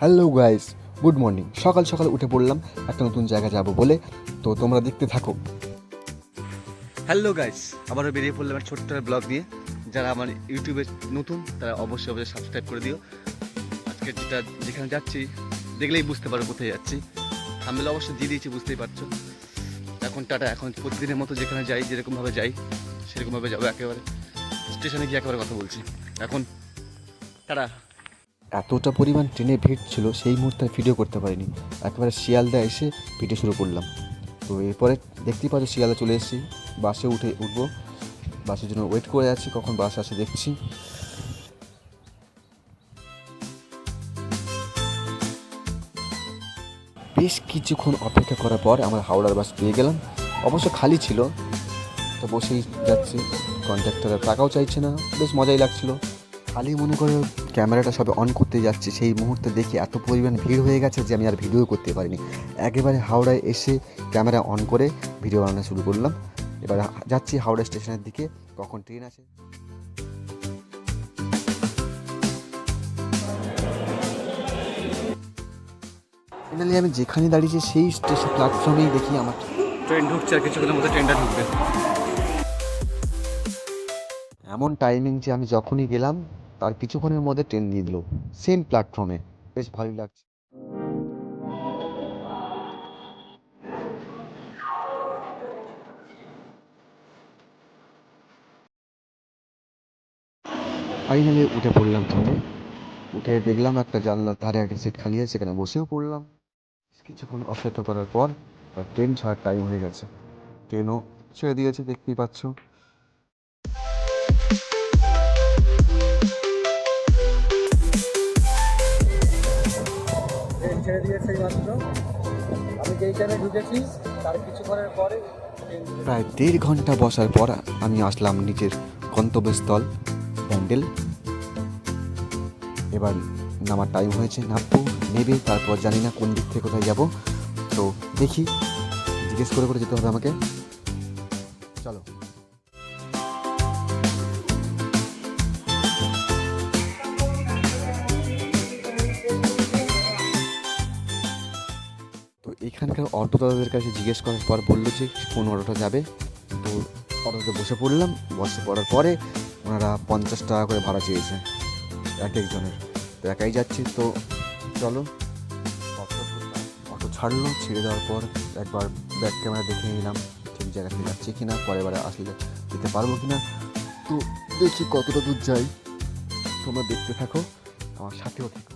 Hello guys good morning সকাল সকাল উঠে পড়লাম, একটা নতুন জায়গা যাব বলে। তো তোমরা দেখতে থাকো। হ্যালো গাইস আবারও বেরিয়ে পড়লাম একটা ছোট্ট ব্লগ নিয়ে। যারা আমার ইউটিউবে নতুন, তারা অবশ্যই অবশ্যই সাবস্ক্রাইব করে দিও। আজকে যেটা, যেখানে যাচ্ছি, দেখলেই বুঝতে পারো কোথায় যাচ্ছি। থামলে অবশ্যই দিয়ে দিয়েছি, বুঝতেই পারছ। এখন টাটা, এখন প্রতিদিনের মতো যেখানে যাই, যেরকমভাবে যাই, সেরকমভাবে যাব একেবারে। স্টেশনে গিয়ে একেবারে কথা বলছি। এখন, টাটা। এতটা পরিমাণ ট্রেনে ভিড় ছিল, সেই মুহূর্তে ভিডিও করতে পারিনি। একেবারে শিয়ালদা এসে ভিডিও শুরু করলাম। তো এরপরে দেখতেই পাচ্ছি শিয়ালদা চলে এসেছি। বাসে উঠে উঠবো। বাসের জন্য ওয়েট করে আছি, কখন বাস আসে দেখছি। বেশ কিছুক্ষণ অপেক্ষা করার পর আমরা হাওড়ার বাস পেয়ে গেলাম। অবশ্য খালি ছিল, তো বসেই যাচ্ছি। কন্ট্রাক্টরের টাকাও চাইছে না, বেশ মজাই লাগছিল। খালি মনে করে ক্যামেরাটা সবে অন করতে যাচ্ছি সেই মুহূর্তে দেখি এত পরিমাণ ভিড় হয়ে গেছে যে আমি আর ভিডিও করতে পারিনি। একেবারে হাওড়ায় এসে ক্যামেরা অন করে ভিডিও বানানো শুরু করলাম। এবার যাচ্ছি হাওড়া স্টেশনের দিকে কখন ট্রেন আছে? ফাইনালি আমি যেখানে দাঁড়িয়েছি সেই স্টেশন প্ল্যাটফর্মেই দেখি আমার ট্রেন ঢুকছে আর কিছুক্ষণের মধ্যে ট্রেনটা ঢুকবে। এমন টাইমিং যে আমি যখনই গেলাম তার কিছুক্ষণের মধ্যে ট্রেন দিয়ে দিল। সেম প্ল্যাটফর্মে। বেশ ভালোই লাগছে। ফাইনালি উঠে পড়লাম ট্রেনে উঠে দেখলাম একটা জানলার ধারে একটা সিট খালি আছে, সেখানে বসেও পড়লাম। কিছুক্ষণ অপেক্ষা করার পর ট্রেন ছাড়ার টাইম হয়ে গেছে। ট্রেনও ছেড়ে দিয়েছে, দেখতেই পাচ্ছ। ছেড়ে দিয়েছে মাত্র। আমি যেই ঢুকেছি, তার কিছুক্ষণের পরে প্রায় দেড় ঘণ্টা বসার পর আমি আসলাম নিজের গন্তব্যস্থল, প্যান্ডেল। এবার নামার টাইম হয়েছে। নামবো, নেবে, তারপর জানি না কোন দিক থেকে কোথায় যাব। তো দেখি, জিজ্ঞেস করে করে যেতে হবে আমাকে। চলো। এখানকার অটো দাদাদের কাছে জিজ্ঞেস করার পর বলল যে কোন অটোটা যাবে। তো অটোতে বসে পড়লাম। বসে পড়ার পরে ওনারা পঞ্চাশ টাকা করে ভাড়া চেয়েছে, এক একজনের। তো একাই যাচ্ছি। তো চলো, অটো অটো ছাড়লো, ছেড়ে দেওয়ার পর একবার ব্যাক ক্যামেরা দেখে নিলাম ঠিক জায়গা থেকে যাচ্ছে কি না পরের বারে আসলে যেতে পারব কি না তো দেখি কতটা দূর যাই। তোমরা দেখতে থাকো, আমার সাথেও থেকো।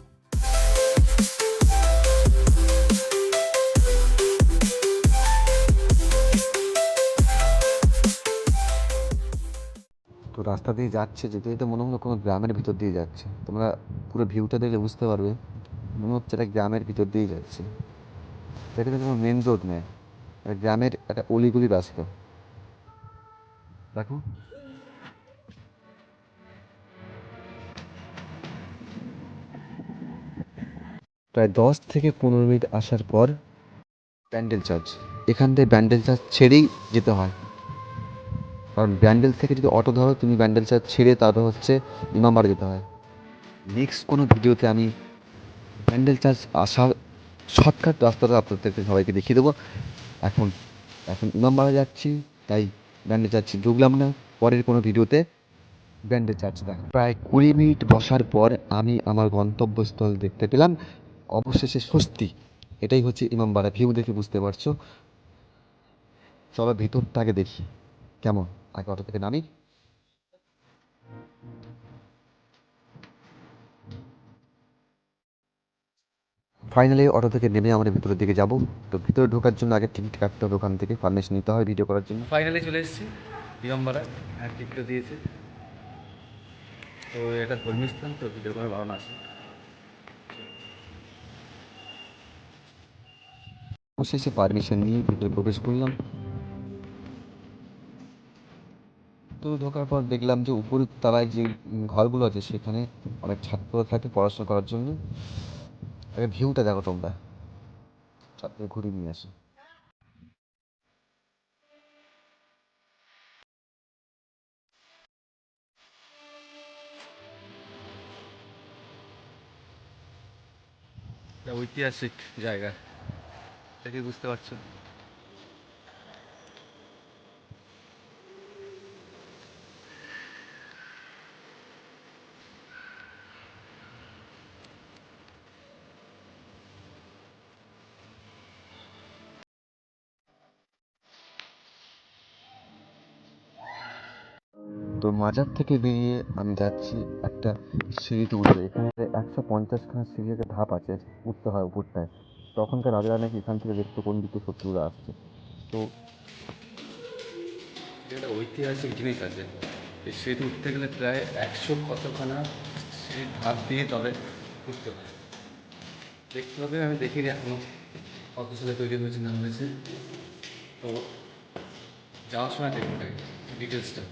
রাস্তা দিয়ে যাচ্ছে যেতে যেতে মনে হলো কোনো গ্রামের ভিতর দিয়ে যাচ্ছে। তোমরা পুরো ভিউটা দেখলে বুঝতে পারবে। মনে হচ্ছে এটা গ্রামের ভিতর দিয়েই যাচ্ছে। এটা কিন্তু কোনো মেন রোড নয়। এটা গ্রামের একটা অলিগলি রাস্তা। দেখো প্রায় দশ থেকে পনেরো মিনিট আসার পর ব্যান্ডেল চার্চ এখান থেকে ব্যান্ডেল চার্চ ছেড়েই যেতে হয়। কারণ ব্যান্ডেল থেকে যদি অটো ধরো, তুমি ব্যান্ডেল চার্চ ছেড়ে তারপর হচ্ছে ইমামবাড়া যেতে হয়। নেক্সট কোনো ভিডিওতে আমি ব্যান্ডেল চার্জ আসার শর্টকাট রাস্তাটা আপনাদেরকে সবাইকে দেখিয়ে দেবো। এখন এখন ইমামবাড়া যাচ্ছি, তাই ব্যান্ডেল চার্চ ঢুকলাম না। পরের কোনো ভিডিওতে ব্যান্ডেল চার্জ দেখ প্রায় কুড়ি মিনিট বসার পর আমি আমার গন্তব্যস্থল দেখতে পেলাম। অবশেষে স্বস্তি, এটাই হচ্ছে ইমামবাড়া ভিউ দেখে বুঝতে পারছ। চলো ভিতরটা আগে দেখি, কেমন? আগে অটো থেকে নামি ফাইনালি অটো থেকে নেমে আমরা ভিতরের দিকে যাব। তো ভিতরে ঢোকার জন্য আগে টিকিট কাটতে হবে ওখান থেকে পারমিশন নিতে হয় ভিডিও করার জন্য। ফাইনালি চলে এসেছি বিয়ম্বারা আর টিকিটও দিয়েছে। তো এটা ধর্মীয় স্থান তো ভিডিও করার বারণ আছে? অবশেষে পারমিশন নিয়ে ভিতরে প্রবেশ করলাম। তো ঢোকার পর দেখলাম যে উপরের তলায় যে ঘরগুলো আছে, সেখানে অনেক ছাত্র থাকে পড়াশোনা করার জন্য। আগে ভিউটা দেখো তোমরা। ছাত্র ঘুরিয়ে নিয়ে আসো। ঐতিহাসিক জায়গা। দেখে বুঝতে পারছ? তো মাজার থেকে বেরিয়ে আমি যাচ্ছি একটা সিঁড়িতে উঠে এখানে একশো পঞ্চাশখানা সিঁড়ি একটা ধাপ আছে, উঠতে হয় উপরটায় তখনকার রাজারা নাকি এখান থেকে দেখতো কোন দিকে শত্রুরা আসছে। তো একটা ঐতিহাসিক জিনিস আছে। এই সিঁড়িতে উঠতে গেলে প্রায় একশো কতখানা সিঁড়ির ধাপ দিয়ে তবে উঠতে হয়। দেখতে হবে, আমি দেখিনি এখনও কত সালে তৈরি হয়েছে, না হয়েছে। তো যাওয়ার সময় দেখতে হবে ডিটেলসটা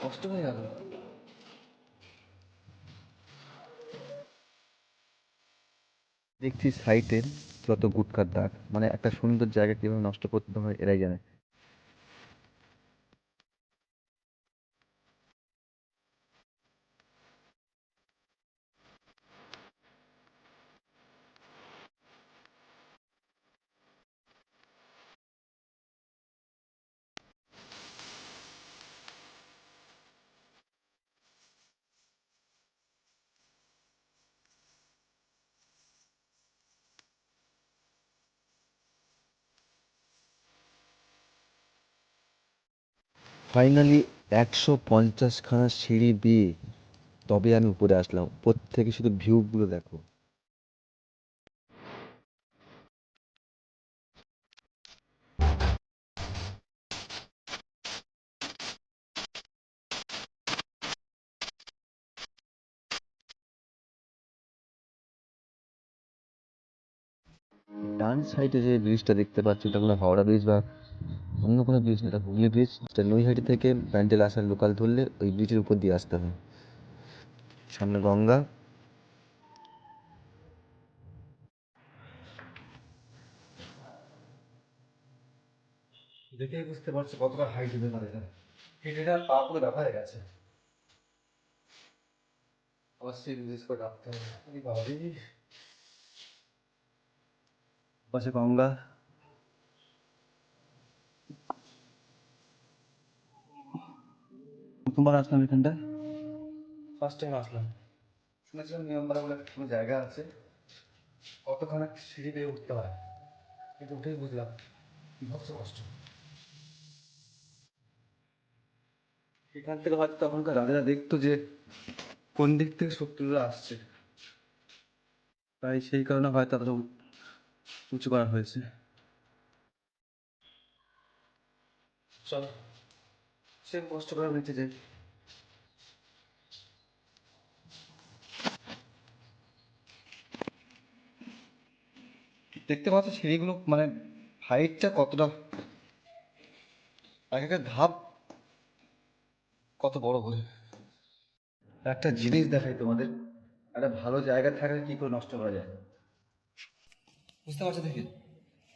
কষ্ট হয়ে গেল দেখছি সাইটের যত গুটকার দাগ মানে একটা সুন্দর জায়গা কীভাবে নষ্ট করতে হয় এরাই জানে। ফাইনালি একশো পঞ্চাশখানা সিঁড়ি দিয়ে তবে আমি উপরে আসলাম। উপর থেকে শুধু ভিউগুলো দেখো। ডান সাইডে যে ব্রিজটা দেখতে পাচ্ছি, ওটা হাওড়া ব্রিজ বা অন্য কোনো ব্রিজ না এটা হুগলি ব্রিজ যেটা নৈহাটি থেকে ব্যান্ডেল আসার লোকাল ধরলে ওই ব্রিজের উপর দিয়ে আসতে হবে সামনে গঙ্গা। দেখেই বুঝতে পারছ কতটা হাইট হতে পারে এটা পা পুরো ব্যথা হয়ে গেছে। অবশ্যই করে রাখতে হবে। পাশে গঙ্গা। প্রথমবার আসলাম এখানটা ফার্স্ট টাইম আসলাম। শুনেছিলাম নিয়মপাড়া বলে একটা কোনো জায়গা আছে। কতখানা সিঁড়ি বেয়ে উঠতে হয়? কিন্তু উঠেই বুঝলাম বিভৎস কষ্ট। এখান থেকে হয়তো তখনকার রাজারা দেখতো যে কোন দিক থেকে শত্রুরা আসছে। তাই সেই কারণে হয়তো তাদের উঁচু করা হয়েছে। চল। সে কষ্ট করে নিচে যাই দেখতে পাচ্ছ সিঁড়িগুলো মানে হাইটটা কতটা, এক একটা ধাপ কত বড় করে একটা জিনিস দেখাই তোমাদের, একটা ভালো জায়গা থাকলে কি করে নষ্ট করা যায়? বুঝতে পারছ দেখি?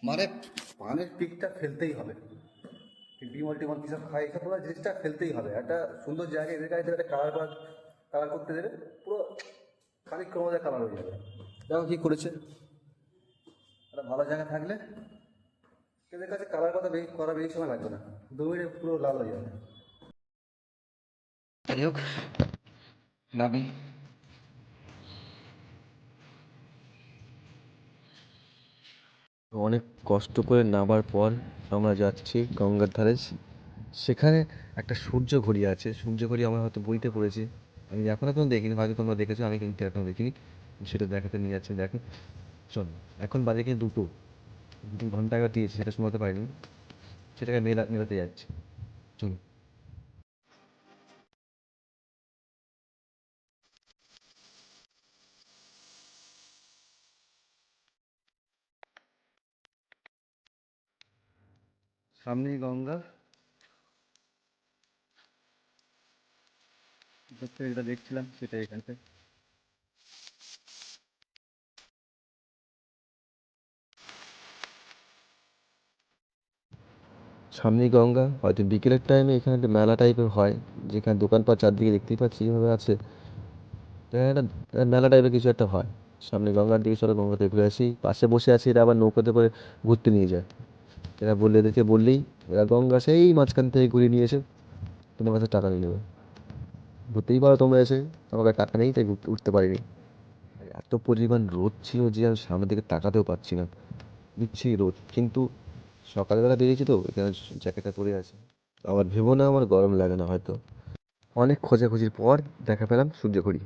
মানে পানের পিকটা ফেলতেই হবে। বিমল টিমল কিসব খাই এসব পুরো জিনিসটা ফেলতেই হবে। একটা সুন্দর জায়গায় এদের কাছে একটা কালার করা কালার করতে দেবে পুরো খানিক মধ্যে কালার হয়ে যাবে। দেখো কি করেছে। একটা ভালো জায়গা থাকলে এদের কাছে কালার কথা বেশি করা বেশি সময় লাগবে না। দু মিনিটে পুরো লাল হয়ে যাবে। যাই হোক নামি। অনেক কষ্ট করে নামার পর আমরা যাচ্ছি গঙ্গার ধারে। সেখানে একটা সূর্য ঘড়ি আছে। সূর্য ঘড়ি আমরা হয়তো বইতে পড়েছি। আমি এখন এখনও দেখিনি। হয়তো তোমরা দেখেছ, আমি কিন্তু এখনও দেখিনি। সেটা দেখাতে নিয়ে যাচ্ছি, দেখো। চল, এখন বাজে কিন্তু দুটো। ঘণ্টা আগে দিয়েছি সেটা শোনাতে পারিনি। সেটাকে মেলা, মেলাতে যাচ্ছি। চলুন সামনেই গঙ্গা। যেটা দেখছিলাম সেটা এখান থেকে। সামনেই গঙ্গা, হয়তো বিকেলের টাইমে এখানে একটা মেলা টাইপের হয়, যেখানে দোকানপাট চারদিকে দেখতেই পাচ্ছি এভাবে আছে। একটা মেলা টাইপের কিছু একটা হয়। সামনে গঙ্গার দিকে চলো, গঙ্গাতে ঘুরে আসি। পাশে বসে আছে এরা আবার নৌকাতে করে ঘুরতে নিয়ে যায়। এরা বললে এদেরকে বললেই এরা গঙ্গা সেই মাঝখান থেকে ঘুরিয়ে নিয়ে এসে তোমার কাছে টাকা নিয়ে নেবে। ঘুরতেই পারো তোমরা এসে আমার টাকা নেই, তাই উঠতে পারিনি। এত পরিমাণ রোদ ছিল যে আমি সামনের দিকে তাকাতেও পারছি না। দিচ্ছি রোদ, কিন্তু সকালবেলা বেরিয়েছি তো, এখানে জ্যাকেটটা পরে আছে। আবার ভেবো না, আমার গরম লাগে না হয়তো। অনেক খোঁজাখুঁজির পর দেখা পেলাম সূর্যঘড়ি।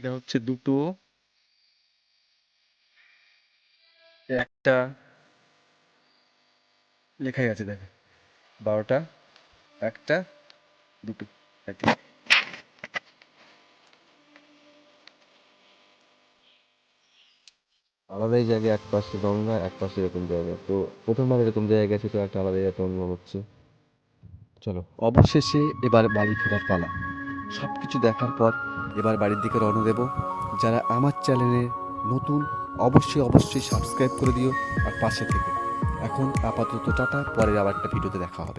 এটা হচ্ছে দুটো। একটা লেখাই আছে, দেখো। বারোটা, একটা, দুটো আলাদাই জায়গায় এক পাশে গঙ্গা, এক পাশে এরকম জায়গা। তো প্রথমবার এরকম জায়গায় গেছি, তো একটা আলাদাই একটা অনুভব হচ্ছে। চলো, অবশেষে এবার বাড়ি ফেরার পালা। সব কিছু দেখার পর এবার বাড়ির দিকে রওনা দেব। যারা আমার চ্যানেলে নতুন, অবশ্যই অবশ্যই সাবস্ক্রাইব করে দিও আর পাশে থেকে। এখন আপাতত টাটা, পরের আবার একটা ভিডিওতে দেখা হবে।